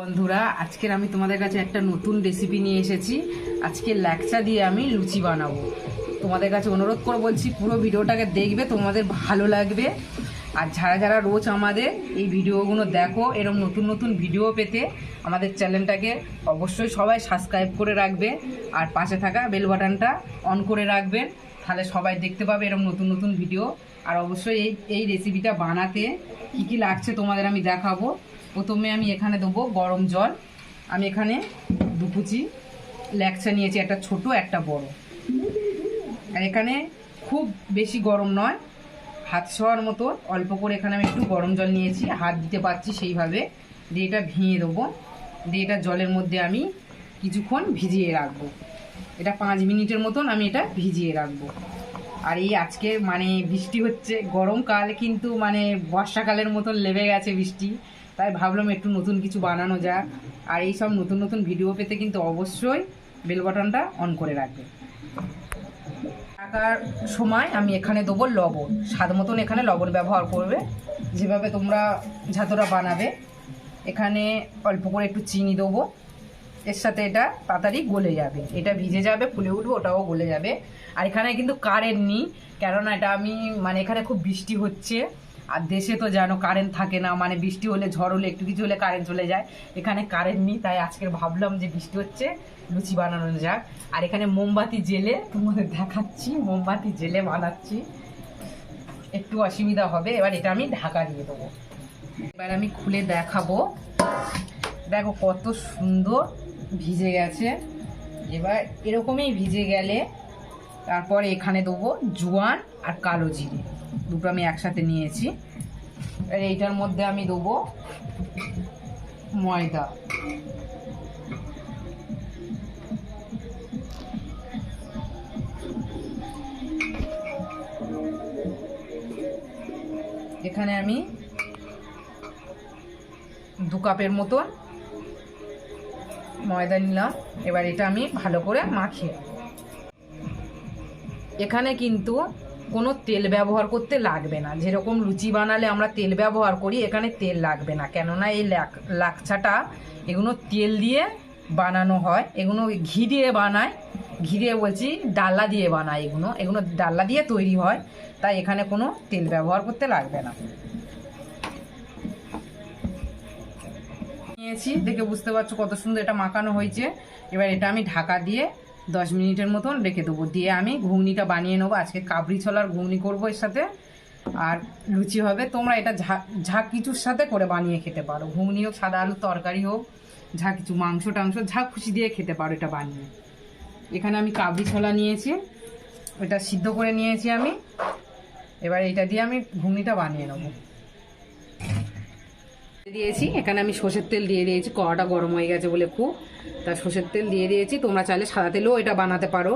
বন্ধুরা, আজকের আমি তোমাদের কাছে একটা নতুন রেসিপি নিয়ে এসেছি। আজকে ল্যাকচা দিয়ে আমি লুচি বানাবো। তোমাদের কাছে অনুরোধ করে বলছি, পুরো ভিডিওটাকে দেখবে, তোমাদের ভালো লাগবে। আর যারা যারা রোজ আমাদের এই ভিডিওগুলো দেখো এরকম নতুন নতুন ভিডিও পেতে আমাদের চ্যানেলটাকে অবশ্যই সবাই সাবস্ক্রাইব করে রাখবে। আর পাশে থাকা বেল বাটনটা অন করে রাখবেন, তাহলে সবাই দেখতে পাবে এরকম নতুন নতুন ভিডিও। আর অবশ্যই এই এই রেসিপিটা বানাতে কী কী লাগছে তোমাদের আমি দেখাবো। প্রথমে আমি এখানে দেবো গরম জল। আমি এখানে দুকুচি ল্যাকচা নিয়েছি, একটা ছোট, একটা বড়। আর এখানে খুব বেশি গরম নয়, হাত শোয়ার মতো। অল্প করে এখানে আমি একটু গরম জল নিয়েছি, হাত দিতে পারছি সেইভাবে। দিয়ে এটা ভেঙে দেবো। দিয়ে এটা জলের মধ্যে আমি কিছুক্ষণ ভিজিয়ে রাখব। এটা পাঁচ মিনিটের মতন আমি এটা ভিজিয়ে রাখব। আর এই আজকে মানে বৃষ্টি হচ্ছে, গরমকাল কিন্তু মানে বর্ষাকালের মতন লেবে গেছে বৃষ্টি। তাই ভাবলাম একটু নতুন কিছু বানানো যাক। আর এই সব নতুন নতুন ভিডিও পেতে কিন্তু অবশ্যই বেল বাটনটা অন করে রাখবে। টাকার সময় আমি এখানে দেবো লবণ। স্বাদ মতন এখানে লবণ ব্যবহার করবে। যেভাবে তোমরা ঝাতরা বানাবে। এখানে অল্প করে একটু চিনি দেবো। এর সাথে এটা তাড়াতাড়ি গলে যাবে। এটা ভিজে যাবে, ফুলে উঠবে, ওটাও গলে যাবে। আর এখানে কিন্তু কারেন্ট নেই। কেননা এটা আমি মানে এখানে খুব বৃষ্টি হচ্ছে। আর দেশে তো জানো কারেন্ট থাকে না মানে বৃষ্টি হলে ঝড় হলে একটু কিছু হলে কারেন্ট চলে যায়। এখানে কারেন্ট নেই, তাই আজকে ভাবলাম যে বৃষ্টি হচ্ছে, লুচি বানানো যাক। আর এখানে মোমবাতি জেলে তোমাদের দেখাচ্ছি, মোমবাতি জেলে বানাচ্ছি। একটু অসুবিধা হবে, এবার এটা আমি ঢাকা দিয়ে দেবো। এবার আমি খুলে দেখাবো। দেখো কত সুন্দর ভিজে গেছে। এবার এরকমই ভিজে গেলে তারপরে এখানে দেবো জোয়ান আর কালো জিরে। দুটো আমি একসাথে নিয়েছি। আর এইটার মধ্যে আমি দেবো ময়দা। এখানে আমি দু কাপের মতন ময়দা নিলাম। এবার এটা আমি ভালো করে মাখিয়ে এখানে কিন্তু কোনো তেল ব্যবহার করতে লাগবে না। যেরকম লুচি বানালে আমরা তেল ব্যবহার করি, এখানে তেল লাগবে না। কেননা এই লাক- লাকচাটা এগুলো তেল দিয়ে বানানো হয়। এগুলো ঘি দিয়ে বানায়। ঘি দিয়ে বলছি ডাল্লা দিয়ে বানায় এগুলো। এগুলো ডাল্লা দিয়ে তৈরি হয়। তাই এখানে কোনো তেল ব্যবহার করতে লাগবে না। নিয়েছি। দেখে বুঝতে পারছ কত সুন্দর এটা মাখানো হয়েছে। এবার এটা আমি ঢাকা দিয়ে দশ মিনিটের মতন রেখে দেবো। দিয়ে আমি ঘুগনিটা বানিয়ে নেব। আজকে কাবরি ছোলার ঘুগনি করব এর সাথে। আর লুচি হবে। তোমরা এটা ঝা কিছুর সাথে করে বানিয়ে খেতে পারো। ঘুগনি হোক, সাদা আলুর তরকারি হোক, ঝা কিছু মাংস টাংস, ঝা খুশি দিয়ে খেতে পারো এটা বানিয়ে। এখানে আমি কাবরি ছোলা নিয়েছি। এটা সিদ্ধ করে নিয়েছি আমি। এবার এটা দিয়ে আমি ঘুগনিটা বানিয়ে নেব। দিয়েছি। এখানে আমি সর্ষের তেল দিয়ে দিয়েছি, কড়াটা গরম হয়ে গেছে বলে খুব। তা সর্ষের তেল দিয়ে দিয়েছি, তোমরা চাইলে সাদা তেলেও এটা বানাতে পারো।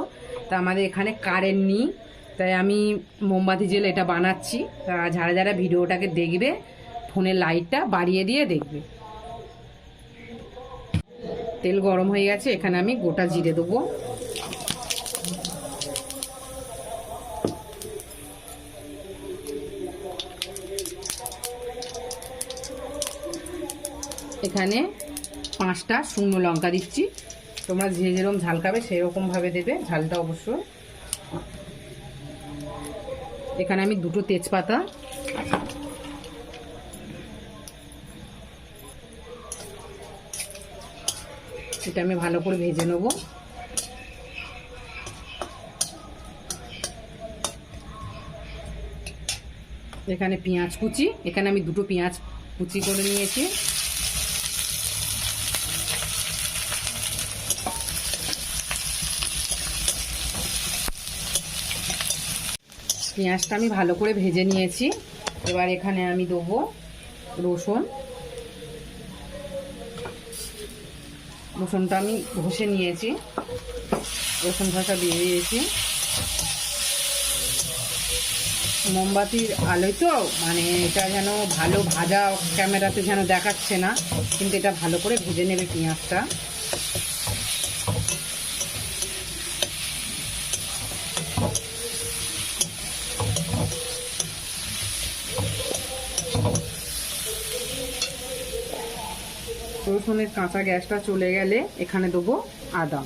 তা আমাদের এখানে কারেন্ট নেই, তাই আমি মোমবাতি জেল এটা বানাচ্ছি। তা যারা যারা ভিডিওটাকে দেখবে ফোনের লাইটটা বাড়িয়ে দিয়ে দেখবে। তেল গরম হয়ে গেছে, এখানে আমি গোটা জিরে দেবো। এখানে পাঁচটা শুকনো লঙ্কা দিচ্ছি। তোমরা যে যেরকম ঝাল খাবে সেরকমভাবে দেবে, ঝালটা অবশ্যই এখানে আমি দুটো তেজপাতা। এটা আমি ভালো করে ভেজে নেব। এখানে পেঁয়াজ কুচি। এখানে আমি দুটো পেঁয়াজ কুচি করে নিয়েছি। পেঁয়াজটা আমি ভালো করে ভেজে নিয়েছি। এবার এখানে আমি দেবো রসুন। রসুনটা আমি ঘষে নিয়েছি। রসুন ঘষা দিয়ে দিয়েছি। মোমবাতির আলোয় তো মানে এটা যেন ভালো ভাজা ক্যামেরাতে যেন দেখাচ্ছে না, কিন্তু এটা ভালো করে ভেজে নেবে পেঁয়াজটা। রসুনের কাঁচা গ্যাসটা চলে গেলে এখানে দেবো আদা।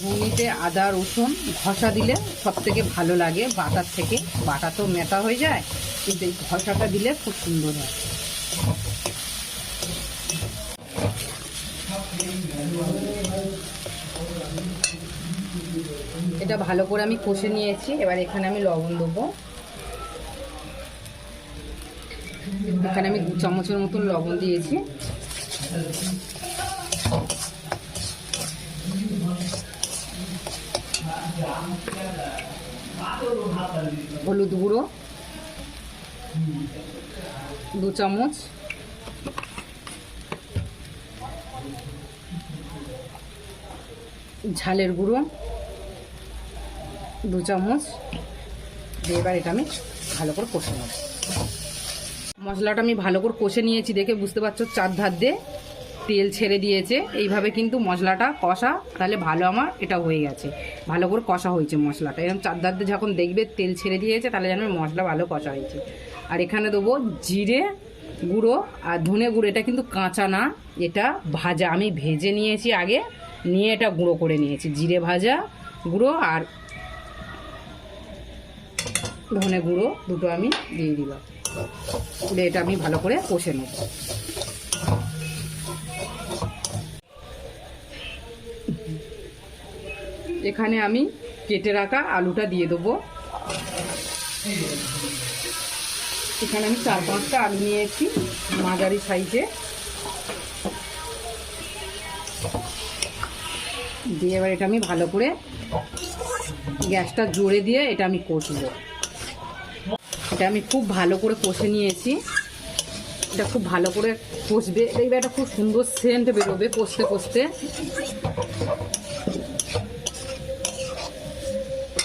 ঘুগনিতে আদা, রসুন ঘষা দিলে সব থেকে ভালো লাগে। বাটার থেকে বাটা তো মেটা হয়ে যায়, কিন্তু এই ঘষাটা দিলে খুব সুন্দর হয়। এটা ভালো করে আমি কষে নিয়েছি। এবার এখানে আমি লবণ দেবো। এখানে আমি দু চামচের মতন লবণ দিয়েছি। হলুদ গুঁড়ো, দু চামচ। ঝালের গুঁড়ো। দু চামচ দিয়ে এবার এটা আমি ভালো করে কষে নেব। মশলাটা আমি ভালো করে কষে নিয়েছি, দেখে বুঝতে পারছ চার ধার দিয়ে তেল ছেড়ে দিয়েছে। এইভাবে কিন্তু মশলাটা কষা, তাহলে ভালো আমার এটা হয়ে গেছে। ভালো করে কষা হয়েছে মশলাটা। এরকম চার ধার দিয়ে যখন দেখবে তেল ছেড়ে দিয়েছে, তাহলে জানবে মশলা ভালো কষা হয়েছে। আর এখানে দেবো জিরে গুঁড়ো আর ধনে গুঁড়ো, এটা কিন্তু কাঁচা না, এটা ভাজা। আমি ভেজে নিয়েছি আগে, নিয়ে এটা গুঁড়ো করে নিয়েছি। জিরে ভাজা গুঁড়ো আর ধনে গুঁড়ো দুটো আমি দিয়ে দিলাম। দিয়ে এটা আমি ভালো করে কষে নেব। এখানে আমি কেটে রাখা আলুটা দিয়ে দেবো। এখানে আমি চার পাঁচটা আলু নিয়েছি মাঝারি সাইজে। দিয়ে এবার এটা আমি ভালো করে গ্যাসটা জোরে দিয়ে এটা আমি কষবো এটা আমি খুব ভালো করে কষে নিয়েছি। এটা খুব ভালো করে কষবে। দেখবে একটা খুব সুন্দর সেন্ট বেরোবে কষতে কষতে।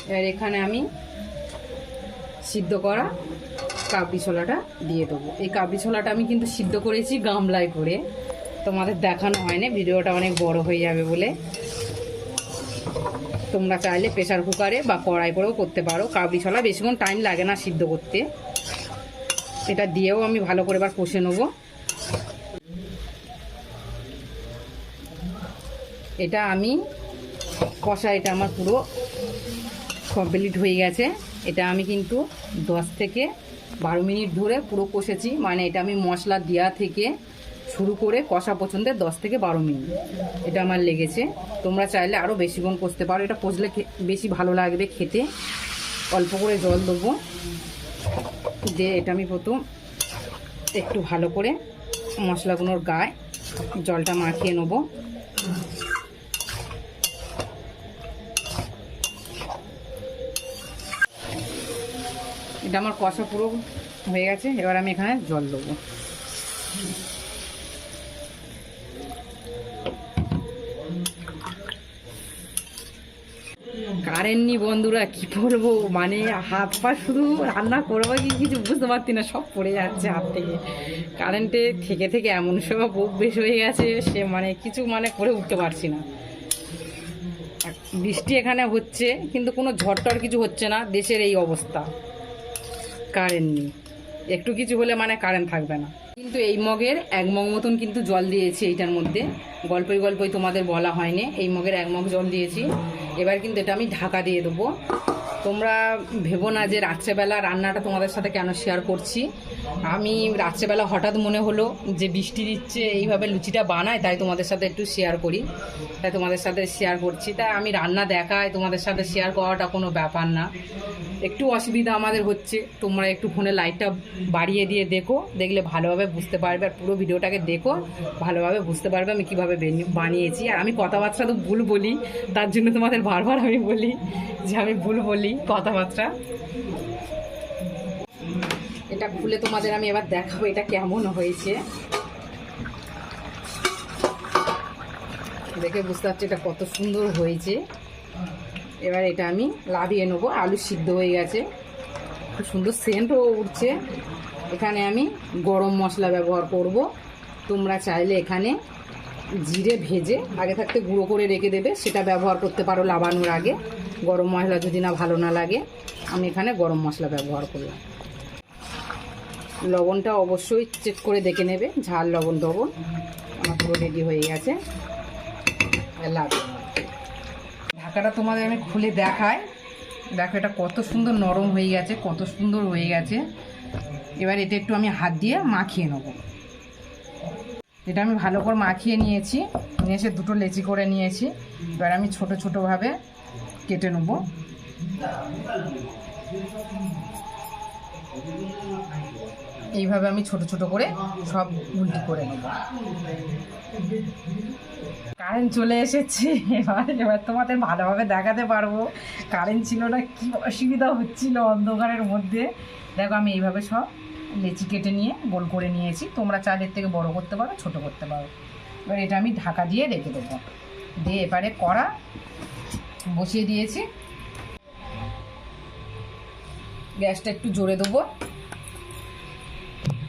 এবার এখানে আমি সিদ্ধ করা কাবলি ছোলাটা দিয়ে দেবো। এই কাবলি ছোলাটা আমি কিন্তু সিদ্ধ করেছি গামলায় করে। তোমাদের দেখানো হয়নি, ভিডিওটা অনেক বড় হয়ে যাবে বলে। তোমরা চাইলে প্রেশার কুকারে বা কড়াই করেও করতে পারো। কাবলি ছোলা বেশিক্ষণ টাইম লাগে না সিদ্ধ করতে। এটা দিয়েও আমি ভালো করে এবার কষে নেব। এটা আমি কষা, এটা আমার পুরো কমপ্লিট হয়ে গেছে। এটা আমি কিন্তু দশ থেকে বারো মিনিট ধরে পুরো কষেছি। মানে এটা আমি মশলা দেওয়া থেকে শুরু করে কষা পছন্দের দশ থেকে বারো মিনিট। এটা আমার লেগেছে। তোমরা চাইলে আরও বেশিক্ষণ কষতে পারো। এটা কষলে বেশি ভালো লাগবে খেতে। অল্প করে জল দেবো। দিয়ে এটা আমি প্রথম একটু ভালো করে মশলাগুলোর গায়ে জলটা মাখিয়ে নেব। এটা আমার কষা পুরো হয়ে গেছে। এবার আমি এখানে জল দেবো। কারেন্ট নি বন্ধুরা, কি করব মানে হাত পা শুধু রান্না করব কি কিছু বুঝতে পারছি না, সব পড়ে যাচ্ছে হাত থেকে। কারেন্টে থেকে থেকে এমন সব অভ্যেস হয়ে গেছে, সে মানে কিছু মানে করে উঠতে পারছি না। বৃষ্টি এখানে হচ্ছে, কিন্তু কোনো ঝড় টর কিছু হচ্ছে না, দেশের এই অবস্থা। কারেন্ট নেই। একটু কিছু হলে মানে কারেন্ট থাকবে না। কিন্তু এই মগের এক মগ মতন কিন্তু জল দিয়েছি এইটার মধ্যে। গল্পই গল্পই তোমাদের বলা হয়নি। এই মগের এক মগ জল দিয়েছি। এবার কিন্তু এটা আমি ঢাকা দিয়ে দেবো। তোমরা ভেবো না যে রাত্রেবেলা রান্নাটা তোমাদের সাথে কেন শেয়ার করছি। আমি রাত্রেবেলা হঠাৎ মনে হলো যে বৃষ্টি দিচ্ছে, এইভাবে লুচিটা বানাই তাই তোমাদের সাথে একটু শেয়ার করি। তাই তোমাদের সাথে শেয়ার করছি। তাই আমি রান্না দেখাই তোমাদের সাথে শেয়ার করাটা কোনো ব্যাপার না। একটু অসুবিধা আমাদের হচ্ছে। তোমরা একটু ফোনে লাইটটা বাড়িয়ে দিয়ে দেখো, দেখলে ভালোভাবে বুঝতে পারবে আর পুরো ভিডিওটাকে দেখো, ভালোভাবে বুঝতে পারবে আমি কীভাবে বানিয়েছি। আর আমি কথাবার্তা তো ভুল বলি, তার জন্য তোমাদের বারবার আমি বলি যে আমি ভুল বলি কথাবার্তা। এটা খুলে তোমাদের আমি এবার দেখাবো এটা কেমন হয়েছে। দেখে বুঝতে পারছি এটা কত সুন্দর হয়েছে। এবার এটা আমি লাভিয়ে নেব। আলু সিদ্ধ হয়ে গেছে। খুব সুন্দর সেন্টও উঠছে। এখানে আমি গরম মশলা ব্যবহার করব। তোমরা চাইলে এখানে জিরে ভেজে, আগে থাকতে গুঁড়ো করে রেখে দেবে। সেটা ব্যবহার করতে পারো লাবানোর আগে। গরম মশলা যদি না, ভালো না লাগে। আমি এখানে গরম মশলা ব্যবহার করলাম। লবণটা অবশ্যই চেক করে দেখে নেবে। ঝাল লবণ লবণ আমার পুরো রেডি হয়ে গেছে। লাগবে ঢাকাটা তোমাদের আমি খুলে দেখাই। দেখো এটা কত সুন্দর নরম হয়ে গেছে, কত সুন্দর হয়ে গেছে। এবার এটা একটু আমি হাত দিয়ে মাখিয়ে নেব। এটা আমি ভালো করে মাখিয়ে নিয়েছি, নিয়ে এসে দুটো লেচি করে নিয়েছি। এবার আমি ছোট ছোটোভাবে কেটে নেব। এইভাবে আমি ছোট ছোট করে সব উল্টি করে নেব। কারেন্ট চলে এসেছে। এবার এবার তোমাদের ভালোভাবে দেখাতে পারব। কারেন্ট ছিল না, কি অসুবিধা হচ্ছিল অন্ধকারের মধ্যে। দেখো, আমি এইভাবে সব লেচি কেটে নিয়ে গোল করে নিয়েছি। তোমরা চালের থেকে বড় করতে পারো, ছোট করতে পারো। এবার এটা আমি ঢাকা দিয়ে রেখে দেবো। দিয়ে এবারে কড়া বসিয়ে দিয়েছি। গ্যাসটা একটু জোরে দেবো।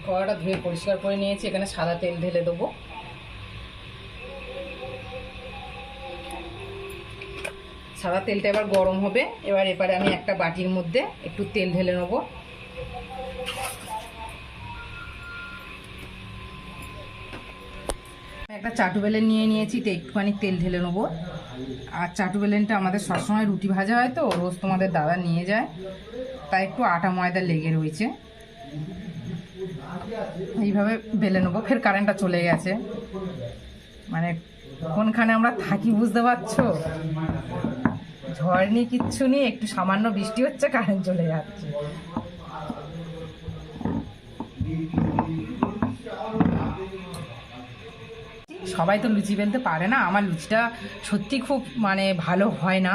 কড়াটা ধুয়ে পরিষ্কার করে নিয়েছি, এখানে সাদা তেল ঢেলে দেবো। সাদা তেলটা এবার গরম হবে, এবার এবারে আমি একটা বাটির মধ্যে একটু তেল ঢেলে নেব। একটা চাটু বেলেন নিয়ে নিয়েছি, তো একটুখানি তেল ঢেলে নেব। আর চাটু বেলেনটা আমাদের সবসময় রুটি ভাজা হয় তো, রোজ তোমাদের দাদা নিয়ে যায়, তাই একটু আটা ময়দা লেগে রয়েছে। এইভাবে বেলে নেব। ফের কারেন্টটা চলে গেছে। মানে কোনখানে আমরা থাকি বুঝতে পারছ? ঝড় নেই কিচ্ছু নেই একটু সামান্য বৃষ্টি হচ্ছে কারেন্ট চলে যাচ্ছে। সবাই তো লুচি বেলতে পারে না। আমার লুচিটা সত্যি খুব মানে ভালো হয় না।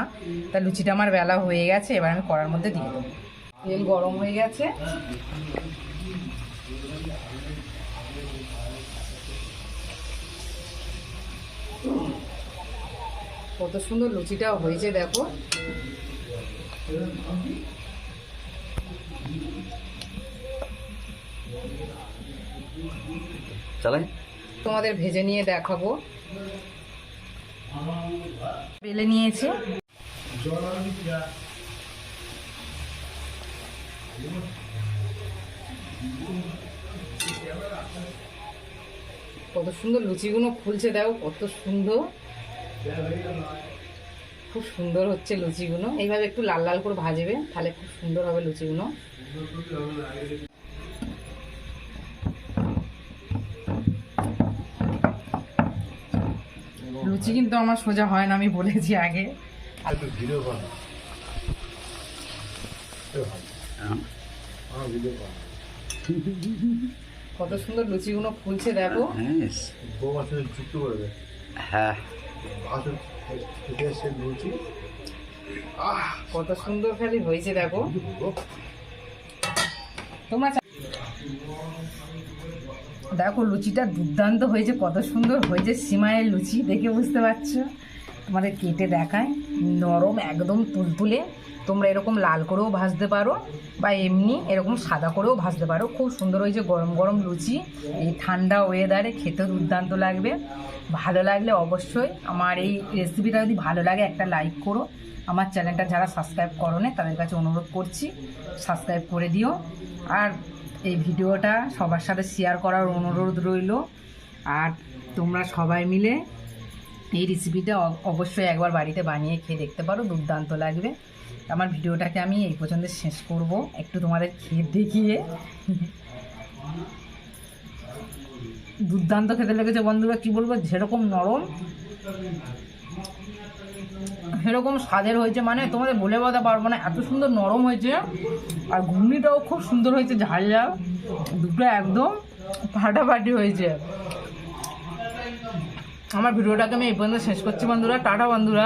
তা লুচিটা আমার বেলা হয়ে গেছে, এবার আমি করার মধ্যে দিয়ে দেবো। তেল গরম হয়ে গেছে। কত সুন্দর লুচিটা হয়েছে দেখো। তোমাদের ভেজে নিয়ে দেখাবো। বেলে নিয়েছে। কত সুন্দর লুচিগুলো খুলছে দেখো কত সুন্দর। খুব সুন্দর হচ্ছে লুচিগুলো। এইভাবে একটু লাল লাল করে ভাজবে তাহলে খুব সুন্দর হবে লুচিগুলো। লুচি কিন্তু আমার সোজা হয় না আমি বলেছি আগে। কত সুন্দর লুচিগুলো ফুলছে দেখো। হ্যাঁ। কত সুন্দর খালি হয়েছে দেখো। তোমরা দেখো লুচিটা দুর্দান্ত হয়েছে কত সুন্দর হয়েছে সিমাইয়ের লুচি দেখে বুঝতে পারছ? তোমাদের কেটে দেখায়, নরম একদম তুলতুলে। তোমরা এরকম লাল করেও ভাজতে পারো বা এমনি এরকম সাদা করেও ভাজতে পারো। খুব সুন্দর হয়েছে গরম গরম লুচি, এই ঠান্ডা ওয়েদারে খেতেও দুর্দান্ত লাগবে। ভালো লাগলে অবশ্যই আমার এই রেসিপিটা যদি ভালো লাগে একটা লাইক করো। আমার চ্যানেলটা যারা সাবস্ক্রাইব করো না তাদের কাছে অনুরোধ করছি সাবস্ক্রাইব করে দিও। আর এই ভিডিওটা সবার সাথে শেয়ার করার অনুরোধ রইল। আর তোমরা সবাই মিলে এই রেসিপিটা অবশ্যই একবার বাড়িতে বানিয়ে খেয়ে দেখতে পারো, দুর্দান্ত লাগবে। আমার ভিডিওটাকে আমি এই পর্যন্ত শেষ করব, একটু তোমাদের খেয়ে দেখিয়ে। দুর্দান্ত খেতে লেগেছে বন্ধুরা, কি বলব, যেরকম নরম, সেরকম স্বাদের হয়েছে মানে তোমাদের বলে বলতে পারব না, এত সুন্দর নরম হয়েছে, আর ঘুগনিটাও খুব সুন্দর হয়েছে, ঝাল ঝাল, দুটো একদম ফাটাফাটি হয়েছে। আমার ভিডিওটাকে আমি এই পর্যন্ত শেষ করছি বন্ধুরা টাটা বন্ধুরা।